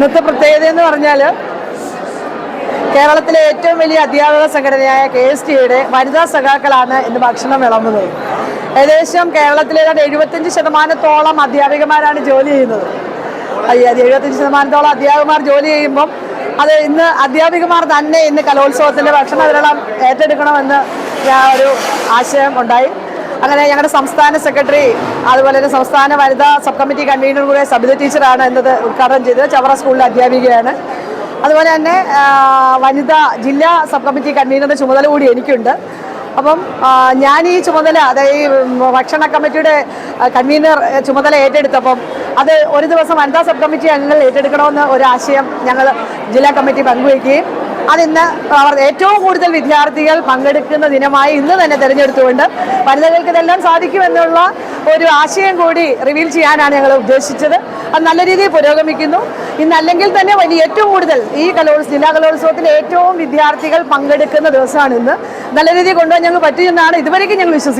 ഇന്നത്തെ പ്രത്യേകത എന്ന് പറഞ്ഞാൽ കേരളത്തിലെ ഏറ്റവും വലിയ അധ്യാപക സംഘടനയായ കെ എസ് ടിയുടെ വനിതാ സഖാക്കളാണ് ഇന്ന് ഭക്ഷണം വിളമ്പുന്നത്. ഏകദേശം കേരളത്തിലെ ഏതാണ്ട് എഴുപത്തഞ്ച് ശതമാനത്തോളം അധ്യാപികമാരാണ് ജോലി ചെയ്യുന്നത്. എഴുപത്തഞ്ച് ശതമാനത്തോളം അധ്യാപകമാർ ജോലി ചെയ്യുമ്പം അത് ഇന്ന് അധ്യാപികമാർ തന്നെ ഇന്ന് കലോത്സവത്തിന്റെ ഭക്ഷണ വിതരണം ഏറ്റെടുക്കണമെന്ന് ഒരു ആശയം ഉണ്ടായി. അങ്ങനെ ഞങ്ങളുടെ സംസ്ഥാന സെക്രട്ടറി അതുപോലെ തന്നെ സംസ്ഥാന വനിതാ സബ് കമ്മിറ്റി കൺവീനർ കൂടെ സബിത ടീച്ചറാണ് എന്നത് ഉദ്ഘാടനം ചെയ്തത്. ചവറ സ്കൂളിലെ അധ്യാപികയാണ്. അതുപോലെ തന്നെ വനിതാ ജില്ലാ സബ് കമ്മിറ്റി കൺവീനറുടെ ചുമതല കൂടി എനിക്കുണ്ട്. അപ്പം ഞാൻ ഈ ചുമതല അതായത് ഈ ഭക്ഷണ കമ്മിറ്റിയുടെ കൺവീനർ ചുമതല ഏറ്റെടുത്തപ്പം അത് ഒരു ദിവസം വനിതാ സബ് കമ്മിറ്റി അംഗങ്ങൾ ഏറ്റെടുക്കണമെന്ന് ഒരു ആശയം ഞങ്ങൾ ജില്ലാ കമ്മിറ്റി പങ്കുവയ്ക്കുകയും അതിന്ന് ഏറ്റവും കൂടുതൽ വിദ്യാർത്ഥികൾ പങ്കെടുക്കുന്ന ദിനമായി ഇന്ന് തന്നെ തിരഞ്ഞെടുത്തുകൊണ്ട് വനിതകൾക്ക് ഇതെല്ലാം സാധിക്കുമെന്നുള്ള ഒരു ആശയം കൂടി റിവീൽ ചെയ്യാനാണ് ഞങ്ങൾ ഉദ്ദേശിച്ചത്. അത് നല്ല രീതിയിൽ പുരോഗമിക്കുന്നു. ഇന്നല്ലെങ്കിൽ തന്നെ വലിയ ഏറ്റവും കൂടുതൽ ഈ കലോത്സവ ജില്ലാ കലോത്സവത്തിൽ ഏറ്റവും വിദ്യാർത്ഥികൾ പങ്കെടുക്കുന്ന ദിവസമാണ് ഇന്ന്. നല്ല രീതിയിൽ കൊണ്ടുപോകാൻ ഞങ്ങൾ പറ്റുമെന്നാണ് ഇതുവരെയ്ക്കും ഞങ്ങൾ വിശ്വസിക്കുന്നത്.